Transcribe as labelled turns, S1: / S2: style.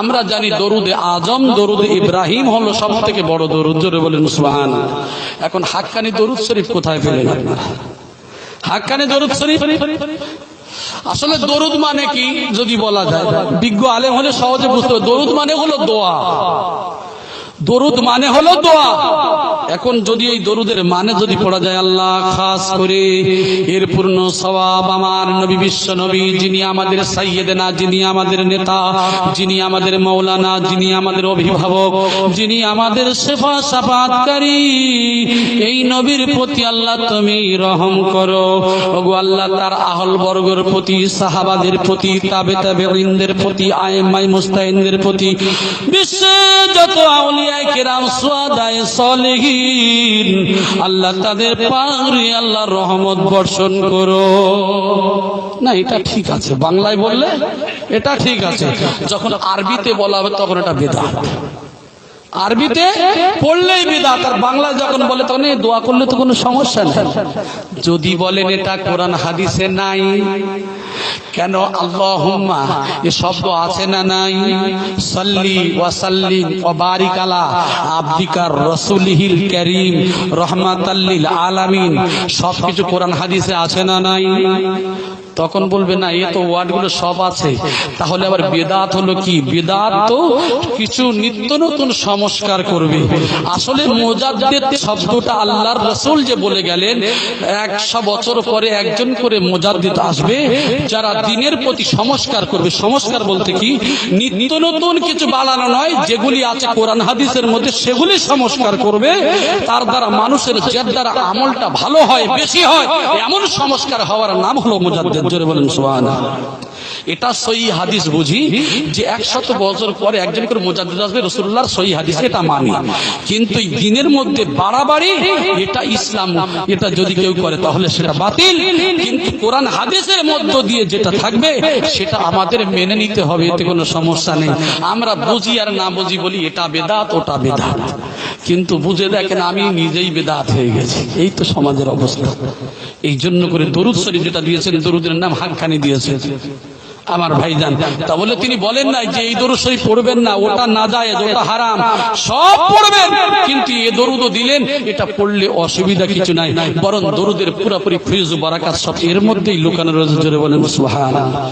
S1: আমরা জানি দরুদে আজম, দরুদ ইব্রাহিম হলো সব থেকে বড় দরুদ। জোরে বলেন সুবহান এখন হাক্কানি দরুদ শরীফ কোথায় আপনারা? হাক্কানি দরুদ শরীফ? আসলে দরুদ মানে কি, যদি বলা যায়? বিজ্ঞ আলেম হলে সহজে বুঝতে হবে দরুদ মানে হলো দোয়া। দরুদ মানে হলো দোয়া। এখন যদি এই দরুদের মানে যদি পড়া যায় আল্লাহ, খাস করে। এর পূর্ণ সওয়াব আমার নবী বিশ্ব নবী, যিনি আমাদের সাইয়েদেনা, যিনি আমাদের নেতা, যিনি আমাদের মৌলানা, যিনি আমাদের অভিভাবক, যিনি আমাদের সেবা সাফাতকারী এই নবীর প্রতি আল্লাহ তুমি রহম করো। ওগো আল্লাহ, তার আহল বর্গর প্রতি, সাহাবাদের প্রতি, তাবে তাবে প্রতি আয়েমাই মুস্তাইনদের প্রতি বিশ্বে যত আউলিয়ায়ে কেরাম সুয়াদায়ে আল্লাহ তাদের পাগড়ি আল্লাহ রহমত বর্ষণ করো। না, এটা ঠিক আছে। বাংলায় বললে এটা ঠিক আছে। যখন আরবিতে বলা হবে, তখন এটা বেদাত। আরবিতে পড়লেই বিদাত, আর বাংলায় যখন বলে, তখন এই দোয়া করলে তো কোনো সমস্যা নেই। যদি বলেন এটা কোরআন, হাদিসে নাই। কেন আল্লাহ এ শব্দ আছে না নাই? সাল্লি ওয়া সাল্লিম ওয়া বারিক আলা আবদিকার রাসূলিহিল কারীম রাহমাতাল লিল আলামিন। সবকিছু কোরআন হাদিসে আছে না নাই? তখন বলবে না এ তো ওয়ার্ডগুলো সব আছে। তাহলে আবার বেদাত হলো কি? বেদাত তো কিছু নিত্য নতুন সংস্কার করবে। আসলে মোজাদ্দেদ শব্দটা আল্লাহর রসুল যে বলে গেলেন, একশো বছর পরে একজন করে মোজাদ্দেদ আসবে, যারা দিনের প্রতি সংস্কার করবে। সংস্কার বলতে কি? নিত্য নতুন কিছু বানানো নয়, যেগুলি আছে কোরআন হাদিসের মধ্যে সেগুলি সংস্কার করবে। তার দ্বারা মানুষের যার দ্বারা আমলটা ভালো হয়, বেশি হয়। এমন সংস্কার হওয়ার নাম হলো মুজাদ্দেদ। জোরে বলেন, সুবহানাল্লাহ। এটা সই হাদিস বুঝি যে একশত বছর পরে একজন করে মোজাদ্দিদ আসবে রসুল্লাহর সই হাদিস এটা মানি। কিন্তু দিনের মধ্যে বাড়াবাড়ি, এটা ইসলাম, এটা যদি কেউ করে তাহলে সেটা বাতিল। কিন্তু কোরআন হাদিসের মধ্য দিয়ে যেটা থাকবে, সেটা আমাদের মেনে নিতে হবে, এতে কোনো সমস্যা নেই। আমরা বুঝি আর না বুঝি বলি, এটা বেদাত, ওটা বেদাত। কিন্তু বুঝে দেখেন আমি নিজেই বেদাত হয়ে গেছি। এই তো সমাজের অবস্থা। এই জন্য করে দরুদ শরীফ যেটা দিয়েছেন, দরুদের নাম হাক্কানি দিয়েছে আমার ভাইজান তা বলে তিনি বলেন নাই যে এই দরুদ শরীফ পড়বেন না, ওটা না যায়, ওটা হারাম। সব পড়বেন, কিন্তু এ দরুদও দিলেন, এটা পড়লে অসুবিধা কিছু নাই। বরং দরুদের পুরোপুরি ফিজ বারাকাত সব এর মধ্যেই লুকানো রয়েছে। জোরে বলেন, সুবহানাল্লাহ।